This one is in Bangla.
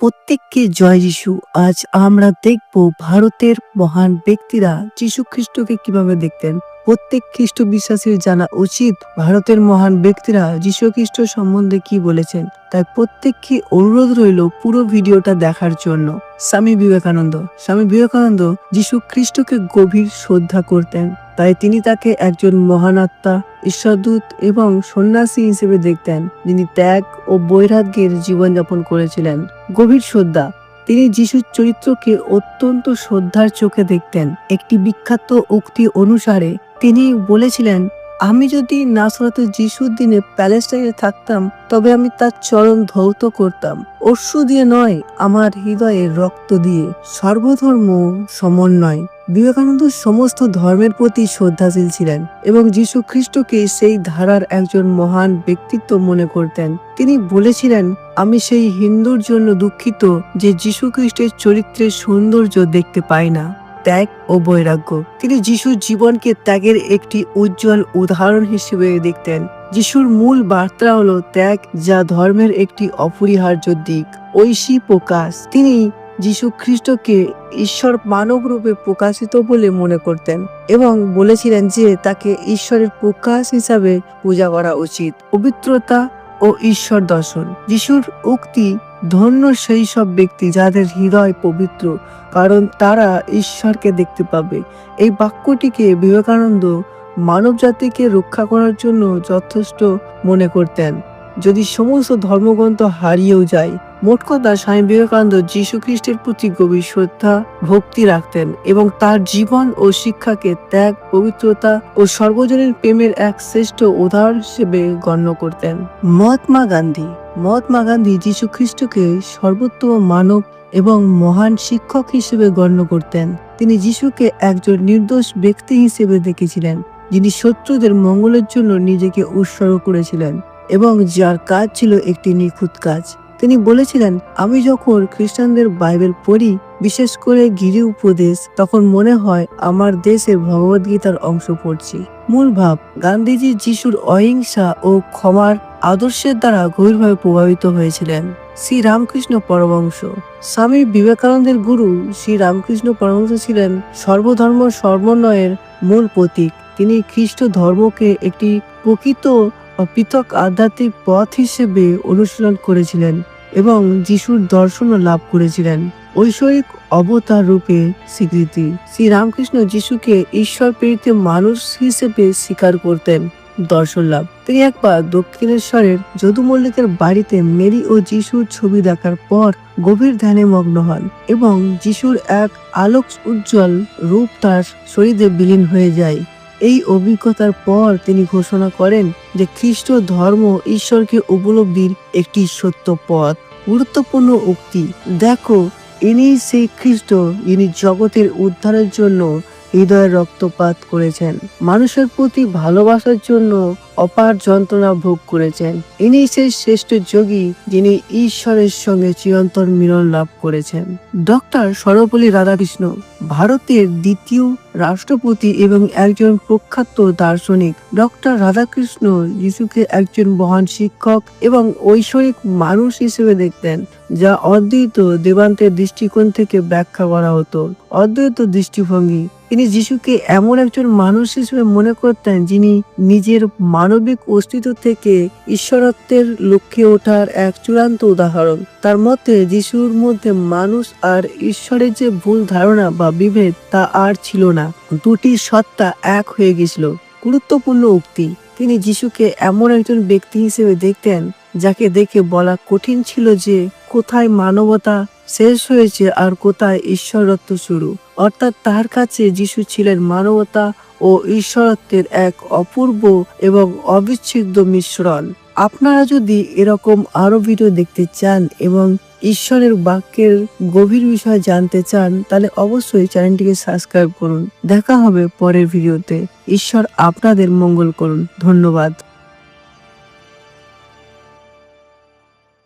প্রত্যেককে জয় যিশু। আজ আমরা দেখব ভারতের মহান ব্যক্তিরা যিশু খ্রিস্টকে কীভাবে দেখতেন। প্রত্যেক খ্রিস্ট বিশ্বাসীর জানা উচিত ভারতের মহান ব্যক্তিরা যিশু খ্রিস্ট সম্বন্ধে কি বলেছেন। তাই প্রত্যেককে অনুরোধ রইল পুরো ভিডিওটা দেখার জন্য। স্বামী বিবেকানন্দ স্বামী বিবেকানন্দ যিশু খ্রিস্টকে গভীর শ্রদ্ধা করতেন। তাই তিনি তাকে একজন মহান আত্মা, ঈশ্বরদূত এবং সন্ন্যাসী হিসেবে দেখতেন, যিনি ত্যাগ ও বৈরাগ্যের জীবনযাপন করেছিলেন। গভীর শ্রদ্ধা। তিনি যিশুর চরিত্রকে অত্যন্ত শ্রদ্ধার চোখে দেখতেন। একটি বিখ্যাত উক্তি অনুসারে তিনি বলেছিলেন, আমি যদি নাসরাতে যিশুর দিনে প্যালেস্টাইনে থাকতাম, তবে আমি তার চরণ ধৌত করতাম। অশ্রু দিয়ে নয়, আমার হৃদয়ে রক্ত দিয়ে। সর্বধর্ম সমন্বয়। বিবেকানন্দ সমস্ত ধর্মের প্রতি শ্রদ্ধাশীল ছিলেন এবং যীশু খ্রিস্টকে সেই ধারার একজন মহান ব্যক্তিত্ব মনে করতেন। তিনি বলেছিলেন, আমি সেই হিন্দুর জন্য দুঃখিত যে যীশু খ্রিস্টের চরিত্রের সৌন্দর্য দেখতে পাই না। ত্যাগ ও বৈরাগ্য। তিনি যিশুর জীবনকে ত্যাগের একটি উজ্জ্বল উদাহরণ হিসেবে দেখতেন। যিশুর মূল বার্তা হলো ত্যাগ, যা ধর্মের একটি অপরিহার্য দিক। ঐশী প্রকাশ। তিনি যিশু খ্রিস্টকে ঈশ্বর মানব রূপে প্রকাশিত বলে মনে করতেন এবং বলেছিলেন যে তাকে ঈশ্বরের প্রকাশ হিসাবে পূজা করা উচিত, পবিত্রতা ও ঈশ্বর দর্শন। যিশুর উক্তি ধন্য সেই সব ব্যক্তি যাদের হৃদয় পবিত্র, কারণ তারা ঈশ্বরকে দেখতে পাবে। এই বাক্যটিকে বিবেকানন্দ মানব জাতিকে রক্ষা করার জন্য যথেষ্ট মনে করতেন। যদি সমস্ত ধর্মগ্রন্থ হারিয়েও যায় মোট কথা স্বামী বিবেকানন্দ যীশু খ্রিস্টের প্রতি গভীর শ্রদ্ধা, ভক্তি রাখতেন এবং তার জীবন ও শিক্ষাকে ত্যাগ, পবিত্রতা ও সর্বজনীন প্রেমের এক শ্রেষ্ঠ উদাহরণ হিসেবে গণ্য করতেন। মহাত্মা গান্ধী মহাত্মা গান্ধী যীশু খ্রিস্টকে সর্বোত্তম মানব এবং মহান শিক্ষক হিসেবে গণ্য করতেন। তিনি যিশুকে একজন নির্দোষ ব্যক্তি হিসেবে দেখেছিলেন, যিনি শত্রুদের মঙ্গলের জন্য নিজেকে উৎসর্গ করেছিলেন এবং যার কাজ ছিল একটি নিখুঁত কাজ। তিনি বলেছিলেন, আমি যখন খ্রিস্টানদের বাইবেল পড়ি, বিশেষ করে গিরি উপদেশ, তখন মনে হয় আমার দেশের ভগবদ্গীতার অংশ পড়ছি। মূল ভাব, গান্ধীজি যিশুর অহিংসা ও ক্ষমার আদর্শের দ্বারা গভীরভাবে প্রভাবিত হয়েছিলেন। শ্রী রামকৃষ্ণ পরমংশ স্বামী বিবেকানন্দের গুরু শ্রী রামকৃষ্ণ পরমংশ ছিলেন সর্বধর্ম সমন্বয়ের মূল প্রতীক। তিনি খ্রিস্ট ধর্মকে একটি প্রকৃত ও পৃথক আধ্যাত্মিক পথ হিসেবে অনুশীলন করেছিলেন এবং যিশুর দর্শনও লাভ করেছিলেন। ঐশ্বরিক অবতার রূপে স্বীকৃতি। শ্রী রামকৃষ্ণ যিশুকে ঈশ্বর প্রেরিত মানুষ হিসেবে স্বীকার করতেন। দর্শন লাভ। তিনি একবার দক্ষিণেশ্বরের যদু মল্লিকের বাড়িতে মেরি ও যিশুর ছবি দেখার পর গভীর ধ্যানে মগ্ন হন এবং যিশুর এক আলোক উজ্জ্বল রূপ তার শরীরে বিলীন হয়ে যায়। এই অভিজ্ঞতার পর তিনি ঘোষণা করেন যে খ্রিস্ট ধর্ম ঈশ্বরকে উপলব্ধির একটি সত্য পথ, গুরুত্বপূর্ণ উক্তি। দেখো ইনি সেই খ্রিস্ট যিনি জগতের উদ্ধারের জন্য হৃদয়ের রক্তপাত করেছেন। মানুষের প্রতি ভালোবাসার জন্য অপার যন্ত্রণা ভোগ করেছেন। ইনি সেই শ্রেষ্ঠ যোগী যিনি ঈশ্বরের সঙ্গে চিরন্তন মিলন লাভ করেছেন। ডক্টর সর্বপল্লী রাধাকৃষ্ণ, ভারতের দ্বিতীয় রাষ্ট্রপতি এবং একজন প্রখ্যাত দার্শনিক, ডক্টর রাধাকৃষ্ণ যিশুকে একজন মহান শিক্ষক এবং ঐশ্বরিক মানুষ হিসেবে দেখতেন, যা অদ্বৈত দেবান্তের দৃষ্টিকোণ থেকে ব্যাখ্যা করা হতো। অদ্বৈত দৃষ্টিভঙ্গি, তিনি যিশুকে এমন একজন মানুষ হিসেবে মনে করতেন যিনি নিজের মানবিক অস্তিত্ব থেকে ঈশ্বরত্বের লক্ষ্যে ওঠার এক চূড়ান্ত উদাহরণ। তার মতে, যিশুর মধ্যে মানুষ আর ঈশ্বরের যে ভুল ধারণা বা বিভেদ, তা আর ছিল না। দুটি সত্তা এক হয়ে গেছিল গুরুত্বপূর্ণ উক্তি, তিনি যিশুকে এমন একজন ব্যক্তি হিসেবে দেখতেন, যাকে দেখে বলা কঠিন ছিল যে কোথায় মানবতা শেষ হয়েছে আর কোথায় ঈশ্বরত্ব শুরু। অর্থাৎ তার কাছে যিশু ছিলেন মানবতা ও ঈশ্বরত্বের এক অপূর্ব এবং অবিচ্ছেদ্য মিশ্রণ। আপনারা যদি এরকম আরও ভিডিও দেখতে চান এবং ঈশ্বরের বাক্যের গভীর বিষয়ে জানতে চান, তাহলে অবশ্যই চ্যানেলটিকে সাবস্ক্রাইব করুন। দেখা হবে পরের ভিডিওতে। ঈশ্বর আপনাদের মঙ্গল করুন। ধন্যবাদ।